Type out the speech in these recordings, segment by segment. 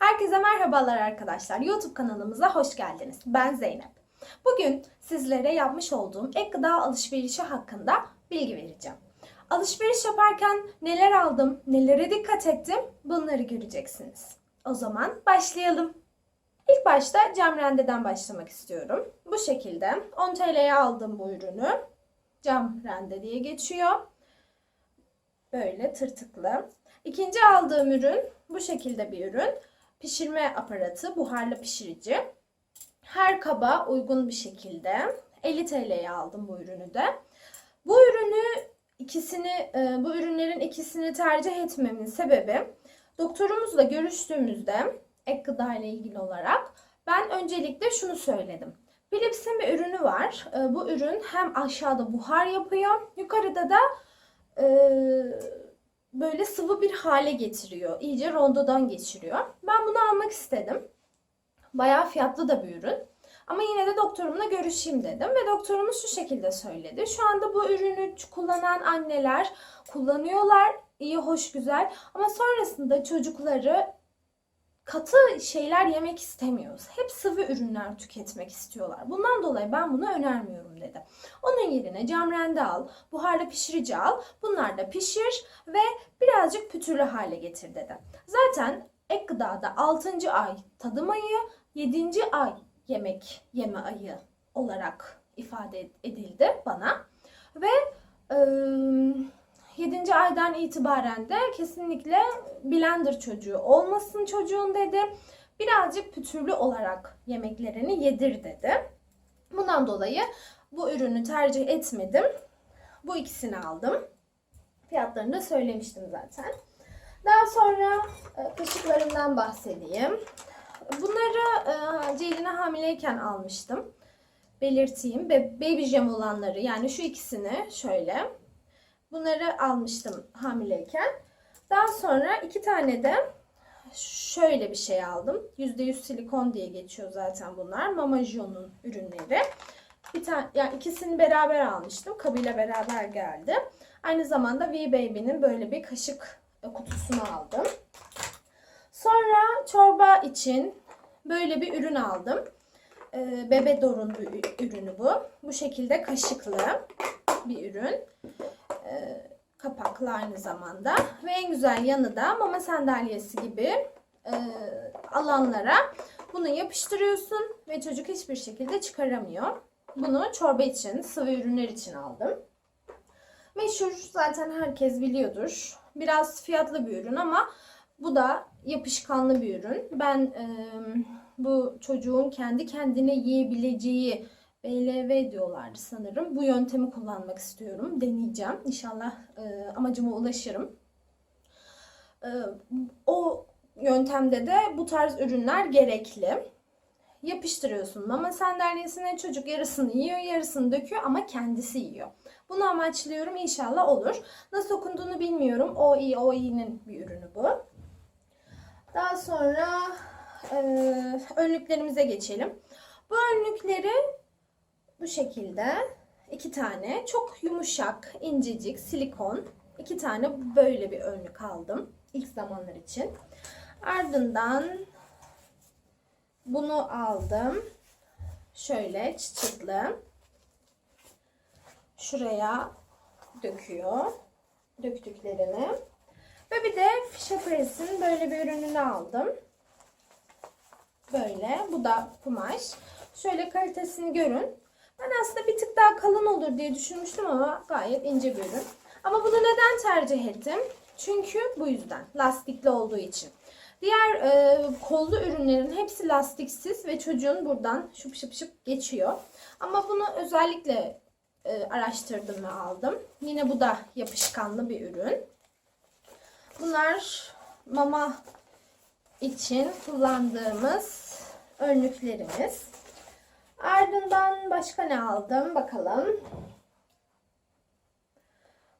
Herkese merhabalar arkadaşlar. YouTube kanalımıza hoş geldiniz. Ben Zeynep. Bugün sizlere yapmış olduğum ek gıda alışverişi hakkında bilgi vereceğim. Alışveriş yaparken neler aldım, nelere dikkat ettim bunları göreceksiniz. O zaman başlayalım. İlk başta Cam başlamak istiyorum. Bu şekilde 10 TL'ye aldım bu ürünü. Cam rende diye geçiyor. Böyle tırtıklı. İkinci aldığım ürün bu şekilde bir ürün. Pişirme aparatı, buharlı pişirici. Her kaba uygun bir şekilde 50 TL'ye aldım bu ürünü de. Bu ürünü ikisini e, bu ürünlerin ikisini tercih etmemin sebebi doktorumuzla görüştüğümüzde ek gıda ile ilgili olarak ben öncelikle şunu söyledim. Philips'in bir ürünü var. E, Bu ürün hem aşağıda buhar yapıyor, yukarıda da e, böyle sıvı bir hale getiriyor. İyice rondodan geçiriyor. Ben bunu almak istedim. Bayağı fiyatlı da bir ürün. Ama yine de doktorumla görüşeyim dedim ve doktorumuz şu şekilde söyledi. Şu anda bu ürünü kullanan anneler kullanıyorlar. iyi, hoş, güzel. Ama sonrasında çocukları katı şeyler yemek istemiyoruz. Hep sıvı ürünler tüketmek istiyorlar. Bundan dolayı ben bunu önermiyorum dedi. Onun yerine camrende al, buharlı pişirici al, bunlarla pişir ve birazcık pütürlü hale getir dedi. Zaten ek gıdada 6. ay tadım ayı, 7. ay yemek yeme ayı olarak ifade edildi bana. Ve ıı, 7. aydan itibaren de kesinlikle blender çocuğu olmasın çocuğun dedi. Birazcık pütürlü olarak yemeklerini yedir dedi. Bundan dolayı bu ürünü tercih etmedim. Bu ikisini aldım. Fiyatlarını da söylemiştim zaten. Daha sonra e, kaşıklarımdan bahsedeyim. Bunları e, Ceylin'e hamileyken almıştım. Belirteyim. Be baby jam olanları yani şu ikisini şöyle. Bunları almıştım hamileyken. Daha sonra iki tane de şöyle bir şey aldım. %100 silikon diye geçiyor zaten bunlar. Mama Jo'nun ürünleri. Bir tane yani ikisini beraber almıştım. Kabıyla beraber geldi. Aynı zamanda V Baby'nin böyle bir kaşık kutusunu aldım. Sonra çorba için böyle bir ürün aldım. Ee, Bebe Dor'un ürünü bu. Bu şekilde kaşıklı bir ürün. Ee, kapaklı aynı zamanda. Ve en güzel yanı da mama sandalyesi gibi e, alanlara bunu yapıştırıyorsun ve çocuk hiçbir şekilde çıkaramıyor. Bunu çorba için, sıvı ürünler için aldım. Meşhur zaten herkes biliyordur. Biraz fiyatlı bir ürün ama bu da yapışkanlı bir ürün. Ben e, bu çocuğun kendi kendine yiyebileceği BLV diyorlardı sanırım. Bu yöntemi kullanmak istiyorum. Deneyeceğim. İnşallah e, amacıma ulaşırım. E, o yöntemde de bu tarz ürünler gerekli. Yapıştırıyorsun mama sandalyesine çocuk yarısını yiyor yarısını döküyor ama kendisi yiyor. Bunu amaçlıyorum inşallah olur. Nasıl okunduğunu bilmiyorum. OI, OI'nin bir ürünü bu. Daha sonra e, önlüklerimize geçelim. Bu önlükleri bu şekilde iki tane çok yumuşak, incecik, silikon iki tane böyle bir önlük aldım ilk zamanlar için. Ardından bunu aldım. Şöyle çıtçıtlı. Şuraya döküyor. Döktüklerini. Ve bir de Fisher Price'in böyle bir ürününü aldım. Böyle. Bu da kumaş. Şöyle kalitesini görün. Ben aslında bir tık daha kalın olur diye düşünmüştüm ama gayet ince bir ürün. Ama bunu neden tercih ettim? Çünkü bu yüzden. Lastikli olduğu için. Diğer e, kollu ürünlerin hepsi lastiksiz ve çocuğun buradan şıp şıp şıp geçiyor. Ama bunu özellikle e, araştırdım ve aldım. Yine bu da yapışkanlı bir ürün. Bunlar mama için kullandığımız önlüklerimiz. Ardından başka ne aldım bakalım.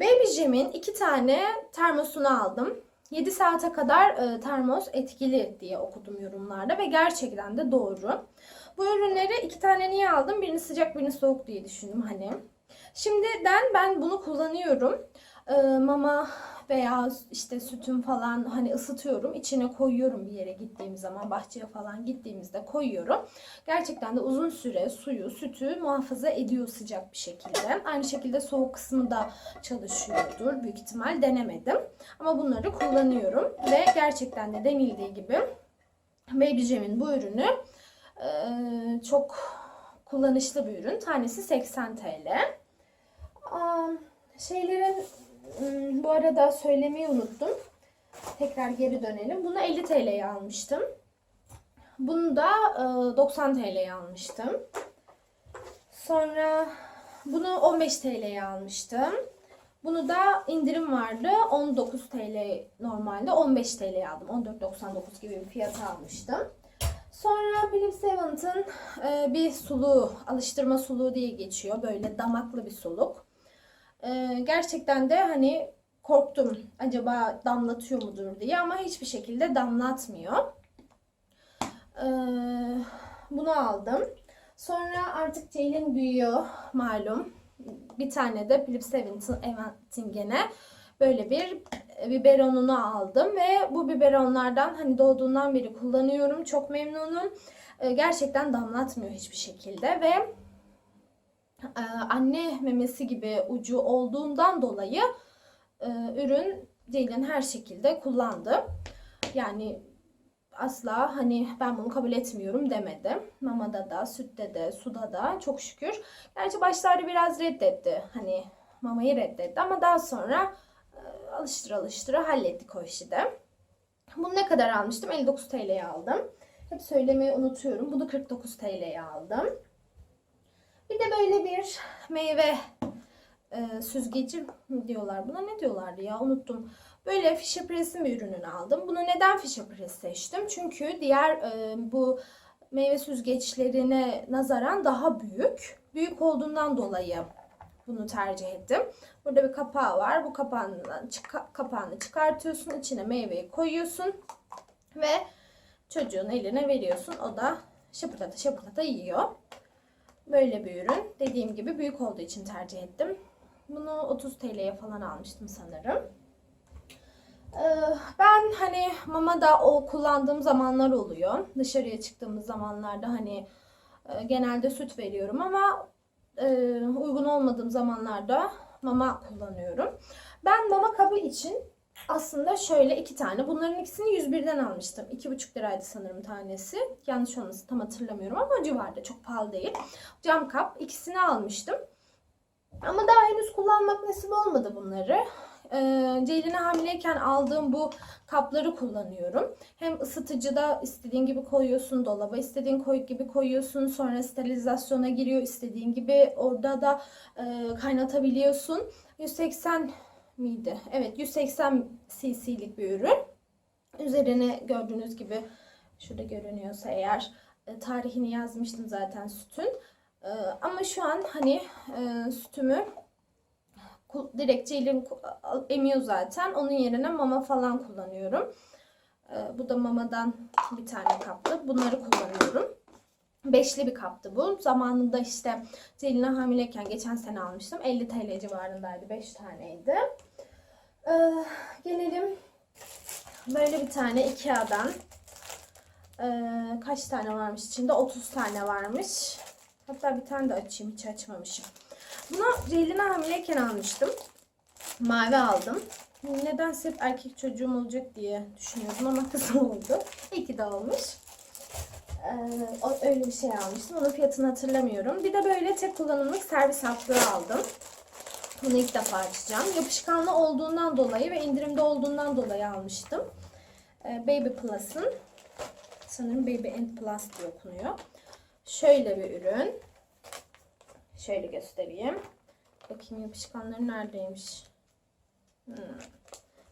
Baby Jim'in iki tane termosunu aldım. 7 saate kadar e, termos etkili diye okudum yorumlarda ve gerçekten de doğru. Bu ürünleri iki tane niye aldım? Birini sıcak birini soğuk diye düşündüm hani. Şimdiden ben bunu kullanıyorum. E, mama veya işte sütüm falan hani ısıtıyorum. içine koyuyorum bir yere gittiğim zaman bahçeye falan gittiğimizde koyuyorum. Gerçekten de uzun süre suyu, sütü muhafaza ediyor sıcak bir şekilde. Aynı şekilde soğuk kısmı da çalışıyordur. Büyük ihtimal denemedim. Ama bunları kullanıyorum ve gerçekten de denildiği gibi Baby Jam'in bu ürünü eee, çok kullanışlı bir ürün. Tanesi 80 TL. Aa, şeylerin bu arada söylemeyi unuttum. Tekrar geri dönelim. Bunu 50 TL'ye almıştım. Bunu da e, 90 TL'ye almıştım. Sonra bunu 15 TL'ye almıştım. Bunu da indirim vardı. 19 TL normalde 15 TL'ye aldım. 14.99 gibi bir fiyata almıştım. Sonra Philips Avent'ın e, bir suluğu, alıştırma suluğu diye geçiyor. Böyle damaklı bir suluk. E, gerçekten de hani korktum acaba damlatıyor mudur diye ama hiçbir şekilde damlatmıyor. E, bunu aldım. Sonra artık Ceylin büyüyor malum. Bir tane de Philips Avent'ın Avent'in gene böyle bir biberonunu aldım ve bu biberonlardan hani doğduğundan beri kullanıyorum. Çok memnunum. Ee, Gerçekten damlatmıyor hiçbir şekilde ve anne memesi gibi ucu olduğundan dolayı e, ürün Ceylin her şekilde kullandı. Yani asla hani ben bunu kabul etmiyorum demedi. Mamada da, sütte de, suda da çok şükür. Gerçi başlarda biraz reddetti. Hani mamayı reddetti ama daha sonra e, alıştıra alıştıra hallettik o işi de. Bunu ne kadar almıştım? 59 TL'ye aldım. Hep söylemeyi unutuyorum. Bunu 49 TL'ye aldım. Bir de böyle bir meyve e, süzgeci diyorlar buna ne diyorlardı ya unuttum. Böyle Fisher Price'in bir ürününü aldım. Bunu neden Fisher Price seçtim? Çünkü diğer e, bu meyve süzgeçlerine nazaran daha büyük. Büyük olduğundan dolayı bunu tercih ettim. Burada bir kapağı var. Bu kapağından çıka- kapağını çıkartıyorsun. içine meyveyi koyuyorsun ve çocuğun eline veriyorsun. O da şapırtata şapırtata yiyor. Böyle bir ürün. Dediğim gibi büyük olduğu için tercih ettim. Bunu 30 TL'ye falan almıştım sanırım. Ee, Ben hani mama da o kullandığım zamanlar oluyor. Dışarıya çıktığımız zamanlarda hani e, genelde süt veriyorum ama e, uygun olmadığım zamanlarda mama kullanıyorum. Ben mama kabı için aslında şöyle iki tane. Bunların ikisini 101'den almıştım. 2,5 liraydı sanırım tanesi. Yanlış olmasın tam hatırlamıyorum ama civarda çok pahalı değil. Cam kap ikisini almıştım. Ama daha henüz kullanmak nasip olmadı bunları. Ee, Ceylin'e hamileyken aldığım bu kapları kullanıyorum. Hem ısıtıcıda istediğin gibi koyuyorsun, dolaba istediğin koy gibi koyuyorsun. Sonra sterilizasyona giriyor istediğin gibi orada da e, kaynatabiliyorsun. 180 miydi? Evet 180 cc'lik bir ürün. Üzerine gördüğünüz gibi şurada görünüyorsa eğer e, tarihini yazmıştım zaten sütün. E, ama şu an hani e, sütümü direkt Ceylin emiyor zaten. Onun yerine mama falan kullanıyorum. Bu da mamadan bir tane kaptı. Bunları kullanıyorum. Beşli bir kaptı bu. Zamanında işte Ceylin'e hamileyken geçen sene almıştım. 50 TL civarındaydı. 5 taneydi. Ee, gelelim böyle bir tane Ikea'dan. Ee, kaç tane varmış içinde? 30 tane varmış. Hatta bir tane de açayım. Hiç açmamışım. Bunu Ceylin'e hamileyken almıştım. Mavi aldım. Nedense hep erkek çocuğum olacak diye düşünüyordum ama kızım oldu. İyi ki de olmuş. Ee, öyle bir şey almıştım. Onun fiyatını hatırlamıyorum. Bir de böyle tek kullanımlık servis haplığı aldım. Bunu ilk defa açacağım. Yapışkanlı olduğundan dolayı ve indirimde olduğundan dolayı almıştım. Ee, Baby Plus'ın sanırım Baby and Plus diye okunuyor. Şöyle bir ürün. Şöyle göstereyim. Bakayım yapışkanları neredeymiş. Hmm.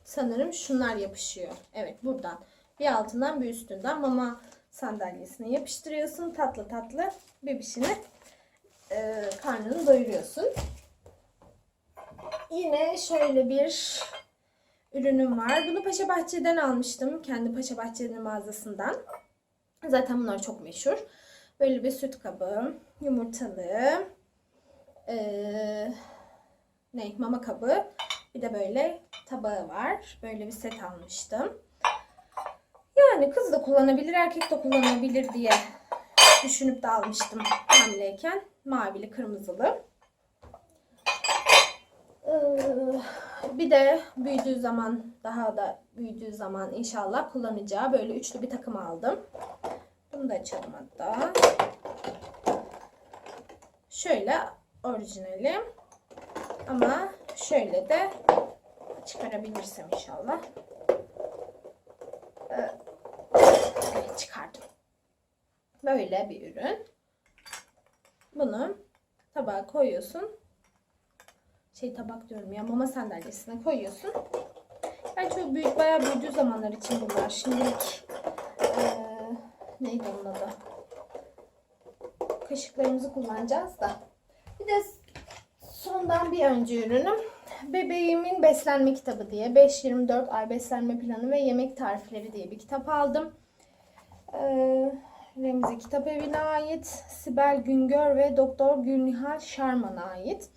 Sanırım şunlar yapışıyor. Evet buradan. Bir altından bir üstünden mama sandalyesine yapıştırıyorsun. Tatlı tatlı bebişini e, karnını doyuruyorsun. Yine şöyle bir ürünüm var. Bunu Paşa Bahçe'den almıştım. Kendi Paşa Bahçe'nin mağazasından. Zaten bunlar çok meşhur. Böyle bir süt kabı, yumurtalı, eee ne mama kabı, bir de böyle tabağı var. Böyle bir set almıştım. Yani kız da kullanabilir, erkek de kullanabilir diye düşünüp de almıştım hamileyken. Mavili, kırmızılı. Ee, Bir de büyüdüğü zaman, daha da büyüdüğü zaman inşallah kullanacağı böyle üçlü bir takım aldım. Bunu da açalım hatta. Şöyle orijinali. Ama şöyle de çıkarabilirsem inşallah. Ee, Evet çıkardım. Böyle bir ürün. Bunu tabağa koyuyorsun. Şey tabak diyorum ya mama sandalyesine koyuyorsun. Ben çok büyük bayağı büyüdüğü zamanlar için bunlar. Şimdilik eee neydi onun adı? Kaşıklarımızı kullanacağız da. Bir de sondan bir önce ürünüm. Bebeğimin beslenme kitabı diye 5-24 ay beslenme planı ve yemek tarifleri diye bir kitap aldım. Ee, Remzi Kitap Evi'ne ait, Sibel Güngör ve Doktor Gülnihal Şarman'a ait.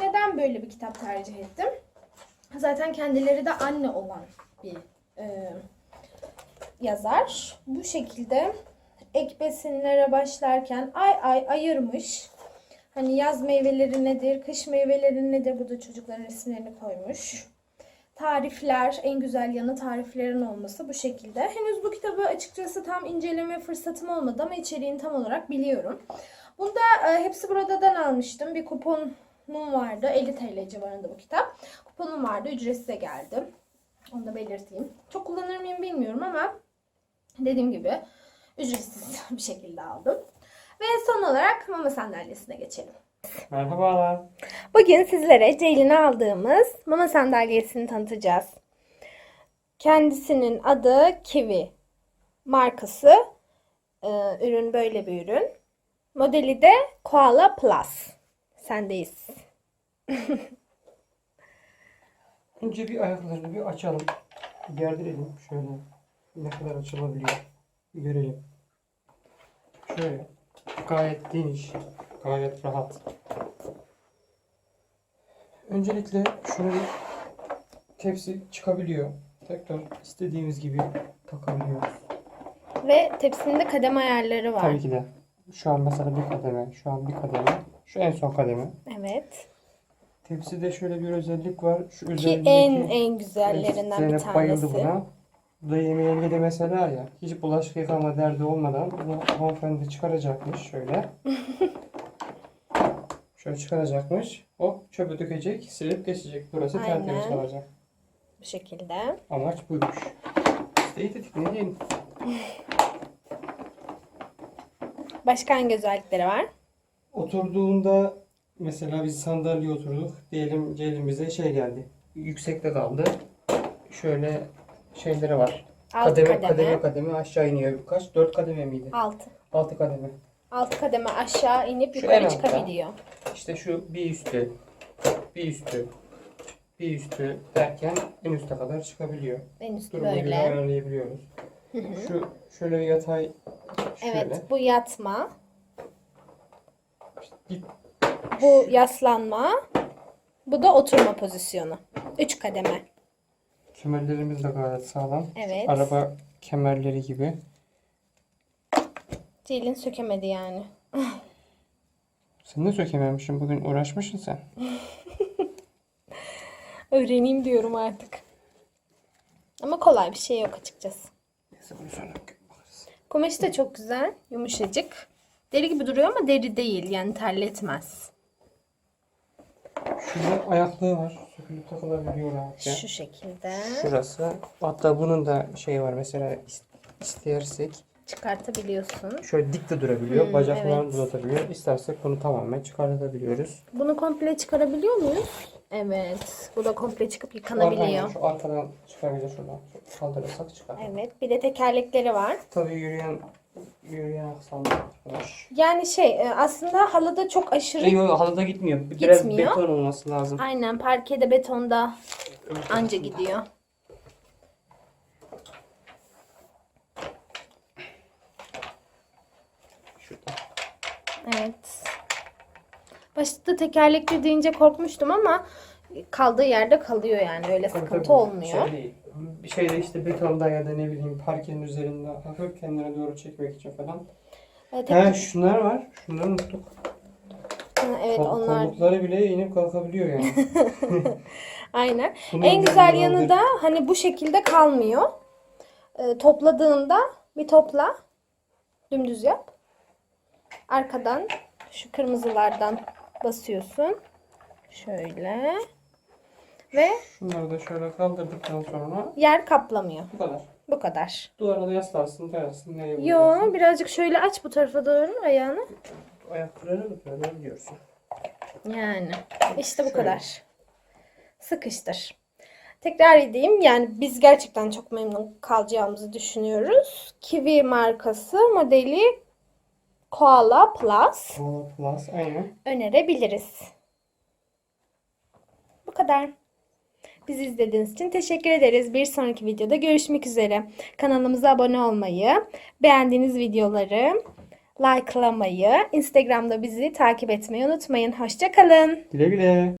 Neden böyle bir kitap tercih ettim? Zaten kendileri de anne olan bir e, yazar. Bu şekilde ek besinlere başlarken ay ay ayırmış. Hani yaz meyveleri nedir, kış meyveleri nedir? Burada çocukların resimlerini koymuş. Tarifler, en güzel yanı tariflerin olması bu şekilde. Henüz bu kitabı açıkçası tam inceleme fırsatım olmadı ama içeriğini tam olarak biliyorum. Bunda e, hepsi buradan almıştım. Bir kuponum vardı. 50 TL civarında bu kitap. Kuponum vardı. Ücretsize geldi. Onu da belirteyim. Çok kullanır mıyım bilmiyorum ama dediğim gibi ücretsiz bir şekilde aldım. Ve son olarak mama sandalyesine geçelim. Merhabalar. Bugün sizlere Ceylin'e aldığımız mama sandalyesini tanıtacağız. Kendisinin adı Kiwi. Markası. Ee, ürün böyle bir ürün. Modeli de Koala Plus. Sendeyiz. Önce bir ayaklarını bir açalım. Gerdirelim. Şöyle ne kadar açılabiliyor. Bir görelim. Şöyle. Gayet geniş. Gayet rahat. Öncelikle şunu tepsi çıkabiliyor. Tekrar istediğimiz gibi takabiliyoruz. Ve tepsinde kademe ayarları var. Tabii ki de. Şu an mesela bir kademe. Şu an bir kademe. Şu en son kademe. Evet. Tepside şöyle bir özellik var. Şu Ki en en güzellerinden bir Zeynep bayıldı tanesi. buna. Bu da yemeğe yenge mesela ya. Hiç bulaşık yıkama derdi olmadan bunu hanımefendi çıkaracakmış şöyle. şöyle çıkaracakmış. Hop çöpü dökecek, silip geçecek. Burası Aynen. tertemiz kalacak. Bu şekilde. Amaç buymuş. İsteği diyeyim. Başka hangi özellikleri var? Oturduğunda mesela biz sandalyeye oturduk. Diyelim elimize şey geldi. Yüksekte kaldı. Şöyle şeyleri var. Alt kademe, kademe. kademe kademe aşağı iniyor. Kaç? Dört kademe miydi? Altı. Altı kademe. Alt kademe aşağı inip Şu en yukarı altta. çıkabiliyor. İşte şu bir üstü, bir üstü, bir üstü derken en üste kadar çıkabiliyor. En üstü Duruma göre böyle. ayarlayabiliyoruz. Şu şöyle bir yatay şöyle. Evet, bu yatma. Git. Bu yaslanma. Bu da oturma pozisyonu. Üç kademe. Kemerlerimiz de gayet sağlam. Evet. Araba kemerleri gibi. Ceylin sökemedi yani. Sen ne sökememişsin bugün uğraşmışsın sen. Öğreneyim diyorum artık. Ama kolay bir şey yok açıkçası. Neyse bunu sonra bakarız. Kumaşı da çok güzel. Yumuşacık. Deri gibi duruyor ama deri değil. Yani terletmez. Şurada ayaklığı var. Sökülüp takılabiliyor rahatça. Şu şekilde. Şurası. Hatta bunun da şey var mesela is- istersek Çıkartabiliyorsun. şöyle dik de durabiliyor. Hmm, Bacaklarını evet. uzatabiliyor. İstersek bunu tamamen çıkartabiliyoruz. Bunu komple çıkarabiliyor muyuz? Evet. Bu da komple çıkıp Aynen, yıkanabiliyor. Şu arkadan çıkabilir şuradan. Şu Kaldırırsak çıkar. Evet. Bir de tekerlekleri var. Tabii yürüyen yürüyen aksamda arkadaş. Yani şey e, aslında halıda çok aşırı Yok halıda gitmiyor. Biraz Gitmiyor. beton olması lazım. aynen parkede betonda anca gidiyor. Şurada. Evet. Başta tekerlekli deyince korkmuştum ama kaldığı yerde kalıyor yani öyle sıkıntı olmuyor. Şey değil. Bir şeyde işte betonda ya da ne bileyim parkenin üzerinde hafif kendine doğru çekmek için falan. Evet, He şunlar var. Şunları unuttuk. ha, evet Kol- onlar Kollukları bile inip kalkabiliyor yani. aynen. Bunu En güzel yanı da hani bu şekilde kalmıyor. Ee, topladığında bir topla. Dümdüz yap. Arkadan şu kırmızılardan basıyorsun. Şöyle. Ve Şunları da şöyle kaldırdıktan sonra yer kaplamıyor. bu kadar. Bu kadar. Duvara da yaslarsın. Nereye Yo birazcık şöyle aç bu tarafa doğru ayağını. Ayaklarını böyle biliyorsun. Yani işte bu Şöyle. kadar. Sıkıştır. Tekrar edeyim. Yani biz gerçekten çok memnun kalacağımızı düşünüyoruz. Kiwi markası modeli Koala Plus Koala Plus aynen. önerebiliriz. Bu kadar. Bizi izlediğiniz için teşekkür ederiz. Bir sonraki videoda görüşmek üzere. Kanalımıza abone olmayı, beğendiğiniz videoları likelamayı, Instagram'da bizi takip etmeyi unutmayın. Hoşçakalın. Güle güle.